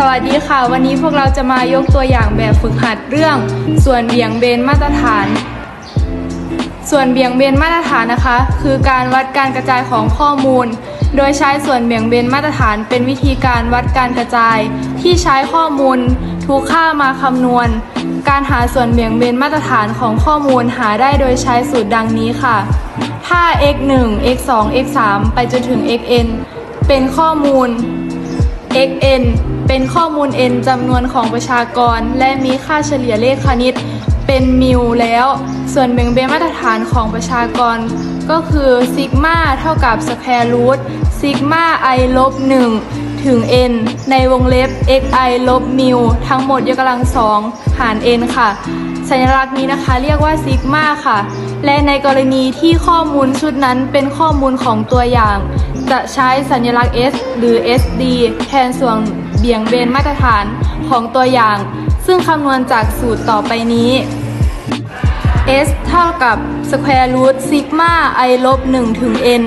สวัสดีค่ะ วันนี้พวกเราจะมายกตัวอย่างแบบฝึกหัดเรื่อง ส่วนเบี่ยงเบนมาตรฐาน ส่วนเบี่ยงเบนมาตรฐานนะคะ คือการวัดการกระจายของข้อมูล โดยใช้ส่วนเบี่ยงเบนมาตรฐาน เป็นวิธีการวัดการกระจาย ที่ใช้ข้อมูลทุกค่ามาคำนวณ การหาส่วนเบี่ยงเบนมาตรฐานของข้อมูลหาได้โดยใช้สูตรดังนี้ค่ะ ถ้า x 1 x 2 x 3ไปจนถึง xn เป็นข้อมูล xn เป็นข้อมูล n จำนวนของประชากร และมีค่าเฉลี่ยเลขคณิต เป็นมิวแล้ว ส่วนแบ่งเบนมาตรฐานของประชากร ก็คือซิกมาเท่ากับสแควร์รูทซิกมาไอลบ1ถึง n ในวงเล็บ xi ลบมิวทั้งหมดยกกำลังสองหาร n ค่ะ สัญลักษณ์นี้นะคะเรียกว่าซิกมาค่ะ และในกรณีที่ข้อมูลชุดนั้นเป็นข้อมูลของตัวอย่าง จะใช้สัญลักษณ์ S หรือ SD แทนส่วน เบี่ยงเบนมาตรฐานของตัวอย่าง ซึ่งคำนวณจากสูตรต่อไปนี้ S เท่ากับ square root sigma i ลบ1ถึง n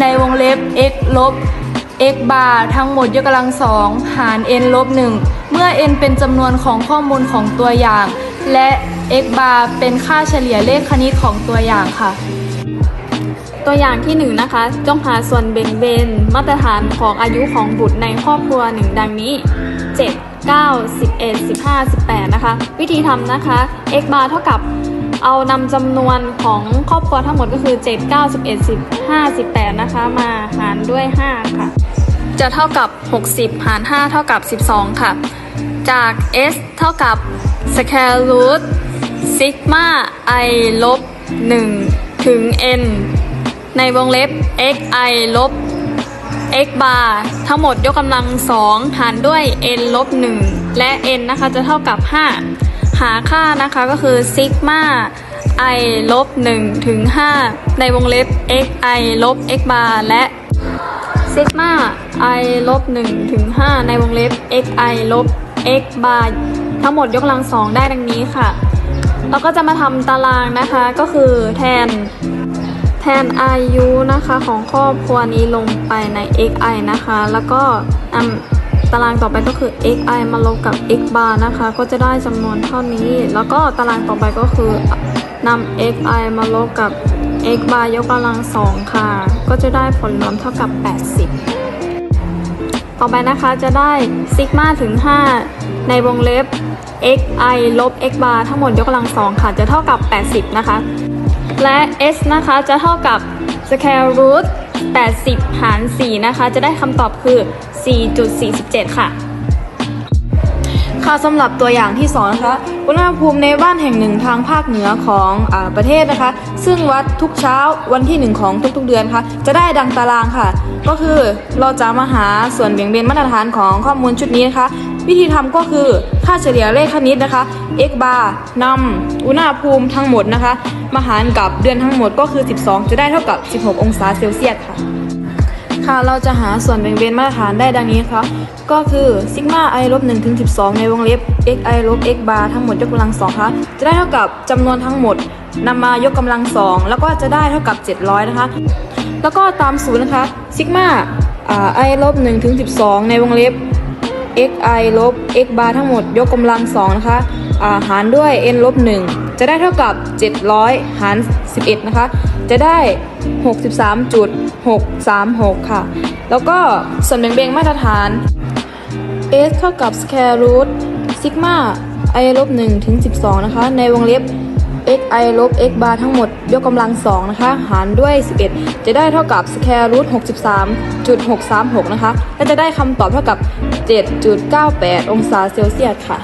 ในวงเล็บ x ลบ x bar ทั้งหมดยกกำลังสองหาร n ลบ1เมื่อ n เป็นจำนวนของข้อมูลของตัวอย่าง และ x bar เป็นค่าเฉลี่ยเลขคณิตของตัวอย่างค่ะ ตัวอย่างที่1นงนะคะจงหาส่วนเบ่งเบนมาตรฐานของอายุของบุตรในครอบครัวหนึ่งดังนี้ 7 9 11 15 18 นะคะ วิธีทำนะคะ x bar เท่ากับเอานำจำนวนของครอบครัวทั้งหมดก็คือ 7 9 11 15 18 นะคะ มาหารด้วย 5 ค่ะ จะเท่ากับ 60 หาร 5 เท่ากับ 12 ค่ะ จาก s เท่ากับ square root sigma i ลบ 1 ถึง n ในวงเล็บ xi ลบ x bar ทั้งหมดยกกำลัง 2 หารด้วย n ลบ 1 และ n นะคะจะเท่ากับ 5 หาค่านะคะก็คือ sigma i ลบ1ถึง 5 ในวงเล็บ xi ลบ x bar และ sigma i ลบ1ถึง 5 ในวงเล็บ xi ลบ x bar ทั้งหมดยกกำลัง 2 ได้ดังนี้ค่ะ เราก็จะมาทำตารางนะคะก็คือแทน แทนอายุนะคะของครอบครัวนี้ลงไปใน xi นะคะ แล้วก็นำตารางต่อไปก็คือ xi มาลบกับ x bar นะคะ ก็จะได้จำนวนเท่านี้ แล้วก็ตารางต่อไปก็คือนำ xi มาลบกับ x bar ยกกำลังสองค่ะ ก็จะได้ผลรวมเท่ากับ 80 ต่อไปนะคะจะได้ซิกมาถึง 5 ในวงเล็บ xi ลบ x bar ทั้งหมดยกกำลังสองค่ะ จะเท่ากับ 80 นะคะ และ s นะคะจะเท่ากับ square root 80 หาร 4 นะคะ จะได้คำตอบคือ 4.47 ค่ะ ค่ะสำหรับตัวอย่างที่ 2 นะคะ อุณหภูมิในบ้านแห่งหนึ่งทางภาคเหนือของอประเทศนะคะ ซึ่งวัดทุกเช้าวันที่ 1 ของทุกๆเดือนค่ะ จะได้ดังตารางค่ะ ก็คือเราจะมาหาส่วนเบี่ยงเบนมาตรฐานของข้อมูลชุดนี้นะคะ วิธีทำก็คือค่าเฉลี่ยเลขคณิตนะคะ x bar นำอุณหภูมิทั้งหมดนะคะ มาหารกับเดือนทั้งหมดก็คือ 12 จะได้เท่ากับ 16 องศาเซลเซียสค่ะ ค่ะ เราจะหาส่วนแบ่งเบนมาตรฐานได้ดังนี้ค่ะ ก็คือซิกมา i ลบ1ถึง 12 ในวงเล็บ x i ลบ x bar ทั้งหมดยกกำลังสองค่ะ จะได้เท่ากับจำนวนทั้งหมดนำมายกกำลังสองแล้วก็จะได้เท่ากับ 700 นะคะ แล้วก็ตามสูตรนะคะซิกมาอ่า i ลบ1ถึง 12 ในวงเล็บ x i ลบ x bar ทั้งหมดยกกำลังสองนะคะาหารด้วย n ลบ1จะได้เท่ากับ 700 หาร 11 นะคะ จะได้ 63.636 ค่ะ แล้วก็ส่วนแบ่งเบนมาตรฐาน s เท่ากับ square root sigma i ลบ1ถึง 12 นะคะ ในวงเล็บ x i ลบ x bar ทั้งหมด ยกกำลัง2นะคะ หารด้วย 11 จะได้เท่ากับ square root 63.636 นะคะ และจะได้คำตอบเท่ากับ 7.98 องศาเซลเซียสค่ะ